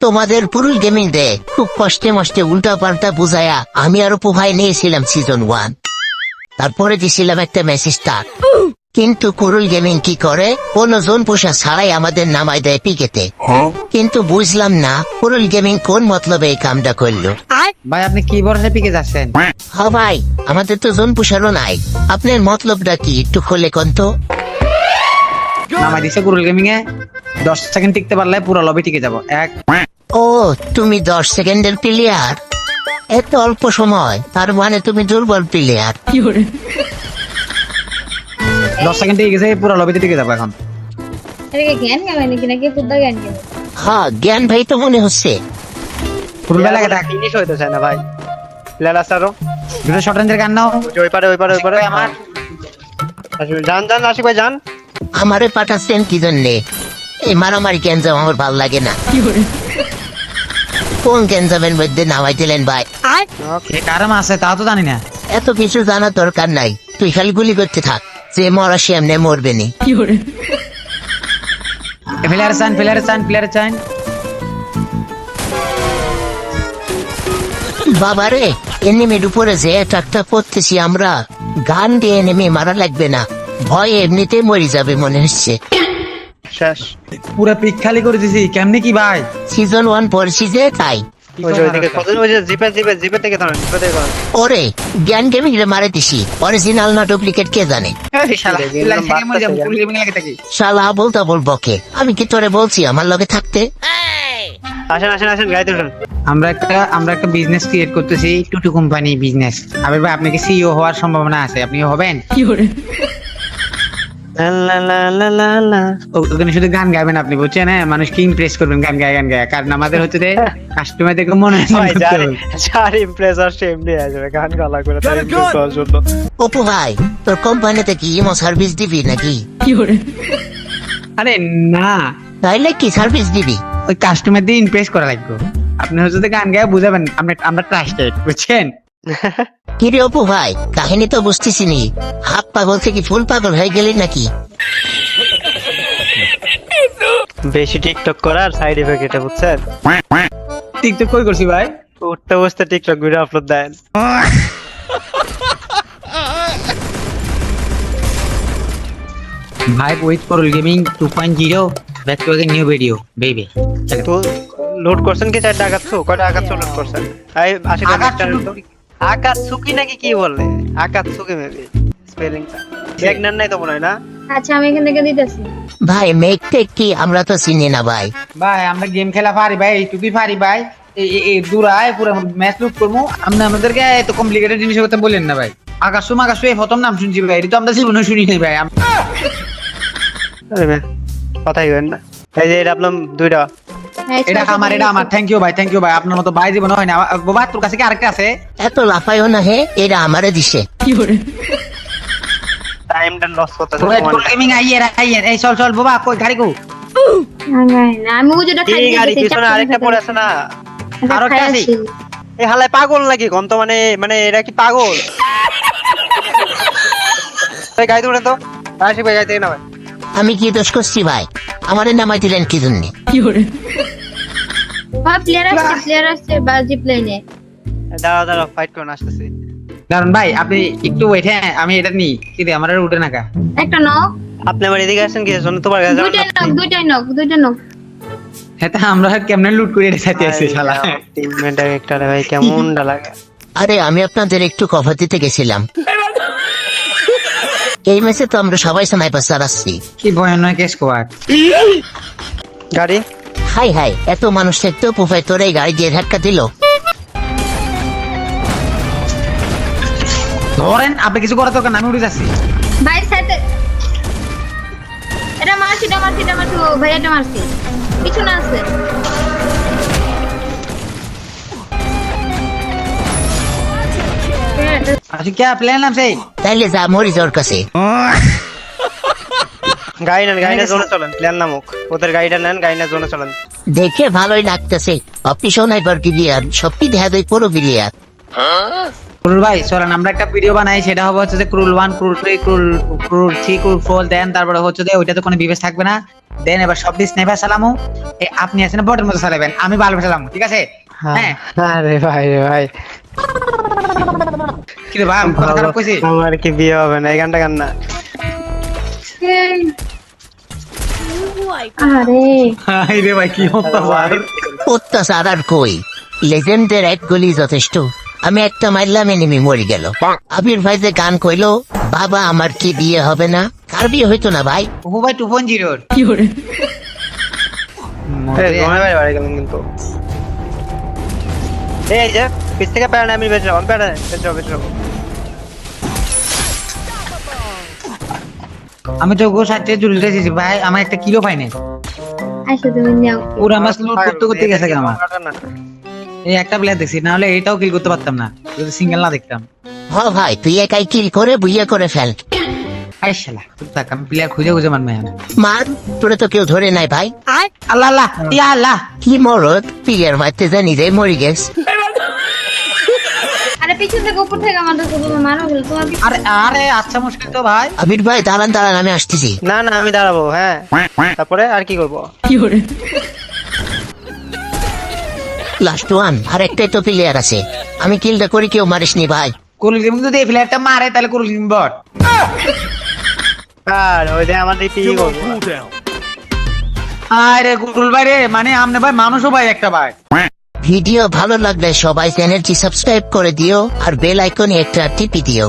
তোমাদের পুরুষ গেমিং দে খুব কষ্টে মষ্টে উল্টা পাল্টা বুঝায়া আমি আরও পোহাই নিয়েছিলাম সিজন ওয়ান তারপরে দিছিলাম একটা মেসেজ স্টার কিন্তু কুরুল গেমিং কি করে? কোন জোন পোষা ছাড়াই আমাদের নামাই দেয় পিকেতে। কিন্তু বুঝলাম না কুরুল গেমিং কোন মতলবে এই কামটা করল। ভাই আপনি কি ভরসা পিকে যাচ্ছেন? হ্যাঁ। ভাই আমাদের তো জোন পোষারও নাই। আপনার মতলবটা কি একটু খোলে কোন তো। নামাই দিছে গুরুল গেমিং এ দশ সেকেন্ড টিকতে পারলে পুরো লবি টিকে যাব। এক। ও তুমি দশ সেকেন্ডের প্লেয়ার এত অল্প সময় তার মানে তুমি দুর্বল প্লেয়ার দশ সেকেন্ড টিকে গেছে পুরো লবিতে টিকে যাব এখন। জ্ঞান কেমন নাকি নাকি পুদ্দা জ্ঞান কেমন হ্যাঁ জ্ঞান ভাই তো মনে হচ্ছে। না ভাই। আছে আরও দুটো শর্ট রেঞ্জের গান নাও। ওই পারে ওই পারে ওই পারে। আমার। যান যান আশিক ভাই যান। আমারে পাঠাচ্ছেন কি জন্যে? এই মারামারি গ্যাঞ্জাম আমার ভালো লাগে না। কোন গ্যাঞ্জামের মধ্যে নামাই দিলেন ভাই কারণ আছে তা তো জানি না। এত কিছু জানার দরকার নাই। তুই খালি গুলি করতে থাক যে মরা সে এমনি মরবে নি। প্লেয়ার চান প্লেয়ার চান প্লেয়ার চান বাবারে এনিমির উপরে যে একটা পড়তেছি আমরা গান দিয়ে এনিমি মারা লাগবে না। ভয় এমনিতে মরে যাবে মনে হচ্ছে। শেষ। পুরো পিক খালি করে দিছি কেমনি কি ভাই? সিজন ওয়ান পড়ছি যে তাই। ওরে জ্ঞান গেমিং রে মারে দিছি। অরিজিনাল না ডুপ্লিকেট কে জানে? শালা, বলতা বল বকে। আমি কি তোরে বলছি আমার লগে থাকতে? আসেন আসেন আসেন গাড়িতে উঠেন। আমরা একটা আমরা একটা বিজনেস ক্রিয়েট করতেছি টুটু কোম্পানি বিজনেস আবির ভাই আপনি কি সিইও হওয়ার সম্ভাবনা আছে? আপনি হবেন? ও- ওখানে শুধু গান গাইবেন আপনি বুঝছেন? হ্যাঁ মানুষকে ইমপ্রেস করবেন গান গায়ে গান গায়ে কারণ আমাদের হচ্ছে যে কাস্টমারদেরকে মনে যার ইমপ্রেস আর সে এমনি আসবে গান গালা করে তার ইমপ্রেস হওয়ার জন্য। অপু ভাই তোর কোম্পানিতে কি ইমো সার্ভিস দিবি নাকি? আরে না। তাইলে কি সার্ভিস দিবি? ওই কাস্টমার দিয়ে ইমপ্রেস করা লাগবে। আপনি হচ্ছে গান গায়ে বুঝাবেন আমরা আমরা ট্রাস্টেড বুঝছেন? কিরে অপু ভাই কাহিনী তো বুঝতেছি নি হাত পাগল থেকে ফুল পাগল হয়ে গেলি নাকি? বেশি টিকটক করার সাইড এফেক্ট এটা বুঝছেন? টিকটক কই করছি ভাই? উঠতে বসতে টিকটক ভিডিও আপলোড দেন। ভাই ওয়েট করুল gaming two point zero back to new video baby তো লোড করছেন কি চারটা আকাতসু কয়টা আকাতসু লোড করছেন? এই আশি আকাতসুকি নাকি কি বললে আকাতসুকি মেবি স্পেলিংটা প্রেগন্যান্ট নাই তো মনে হয় না? আচ্ছা আমি এখান থেকে দিতেছি। ভাই মেঘ টেক কি? আমরা তো চিনি না ভাই। ভাই আমরা গেম খেলা পারি ভাই এইটুকুই পারি ভাই। এই- দূরায় পুরো ম্যাচ লুট করব। আপনি আমাদেরকে এত কমপ্লিকেটেড জিনিসের কথা বললেন না ভাই। আকাশু মাকাশু এই প্রথম নাম শুনছি ভাই। এটা তো আমরা জীবনে শুনি নাই ভাই। কথাই কইন না। এই যে এটা আপনার দুইটা। হ্যাঁ, এটা ছয়শো আমার এটা আমার। থ্যাংক ইউ ভাই থ্যাংক ইউ ভাই। আপনার মতো ভাই জীবনে হয় না। বাবা তোর কাছে কি আরেকটা আছে? এত লাফাইও না হে এরা আমারে দিছে। টাইমটা লস করতেছে ওয়েট করুল গেমিং আইয়ে আইয়ে এই চল চল বাবা কই গাড়ি কো। না, না, না, আমি ওজোটা খাই এই গাড়ি পিছনে আরেকটা পড়ে আছে না। আরও একটা আছে? এই হালায় পাগল নাকি? গন্ত মানে মানে এরা কি পাগল? এই গাড়িতে উঠেন তো। আশিক ভাই গাড়িতে না ভাই। আমি কি দোষ করছি ভাই? আমারে নামাই দিলেন কি জন্যে প্লেয়ার আসছে প্লেয়ার আসছে বাজি প্লেনে দাঁড়াও দাঁড়াও ফাইট করুন আসতেছি। দারুণ ভাই আপনি একটু ওয়েট হ্যাঁ আমি এটা নিই। কি রে আমার আর উঠে না কা একটা নক আপনি আমার এদিকে আসেন কি জন্য তোমার কাছে দুইটা নক দুইটা নক দুইটা নক হ্যাঁ তা আমরা কেমনে লুট করে এটা সাথে আছে শালা। টিমমেট একটা ভাই কেমন লাগে। আরে আমি আপনাদের একটু কভার দিতে গেছিলাম। এই ম্যাচে তো আমরা সবাই স্নাইপার চালাচ্ছি কি ভয়ানক কেস কোয়ার গাড়ি? হাই হাই এত মানুষ থাকতেও পোফাই তোর এই গাড়ি দিয়ে ধাক্কা দিল। ধরেন আপনি কিছু করার দরকার না, আমি উঠে যাচ্ছি। ভাই সাথে এটা মারছি এটা মারছি এটা মারছি। ও ভাই এটা মারছি। পিছনে আছে। আচ্ছা কে প্ল্যান আছে? তাইলে যা মরি তোর কাছে। গাড়ি নেন গাড়ি না জোনে চলেন প্ল্যান নামুক। ওদের গাড়িটা নেন গাড়ি না জোনে চলেন। দেখে ভালোই লাগতেছে। অপি সোনাইবার ক্লিয়ার সবটি দেখা যায় পুরো ক্লিয়ার ক্রুল ভাই চলেন আমরা একটা ভিডিও বানাই সেটা হবে হচ্ছে যে ক্রুল ওয়ান ক্রুল থ্রি ক্রুল ক্রুল থ্রি ক্রুল ফোর দেন তারপরে হচ্ছে যে ওইটাতে কোনো বিবেশ থাকবে না। দেন এবার সব দিস চালামু। এ, আপনি আছেন বটের মতো চালাবেন আমি ভালো চালামু ঠিক আছে? হ্যাঁ। আরে ভাই রে ভাই। কি রে ভাই আমি কথা খারাপ কইছি? আমার কি বিয়ে হবে না এই গানটা গান না। আরে। হাই রে ভাই কি ভাই। অত্যাচার আর কই? লেজেন্ডের এক গলি যথেষ্ট। আমি একটা মারলাম এনিমি মরে গেল। আবির ভাই যে গান কইলো বাবা আমার কি বিয়ে হবে না? কার বিয়ে হইতো না ভাই? ওহো ভাই টু পয়েন্ট জিরোর গেলাম কিন্তু। এই যে পিছ থেকে প্যারা আমি বেঁচে যাব আমি প্যারা বেঁচে যাব বেঁচে যাব। আমি তো গো সাথে জুড়ে দিয়েছি ভাই আমার একটা কিলো পাই নাই। আচ্ছা তুমি যাও পুরা মাছ লুট করতে করতে গেছে গা আমার এই একটা প্লেয়ার দেখছি না হলে এটাও কিল করতে পারতাম না যদি সিঙ্গেল না দেখতাম। হ ভাই তুই একাই কিল করে বুইয়ে করে ফেল। আই শালা চুপ থাক আমি প্লেয়ার খুঁজে খুঁজে মারবে আমি মার তোরে তো কেউ ধরে নাই ভাই। আল্লাহ আল্লাহ ইয়া আল্লাহ। কি মরদ পিয়ার মারতে জানি রে মরি গেছ। আরে থেকে উপর থেকে আমাদের তুমি মারো গেল তোমার কি আরে আরে আচ্ছা মুশকিল তো ভাই। আবির ভাই দাঁড়ান দাঁড়ান আমি আসতেছি। না না আমি দাঁড়াবো হ্যাঁ। তারপরে আর কি করব? লাস্ট ওয়ান আর একটাই তো প্লেয়ার আছে। আমি কিলটা করি কেউ মারিসনি ভাই। কুরুল গেমিং যদি এই প্লেয়ারটা মারে তাহলে কুরুল গেমিং বট। আর ওই যে আমাদের কি করব? আরে কুরুল ভাই রে মানে আমনে ভাই মানুষও ভাই একটা ভাই। ভিডিও ভালো লাগলে সবাই চ্যানেলটি সাবস্ক্রাইব করে দিও আর বেল আইকনে একটা টিপি দিও।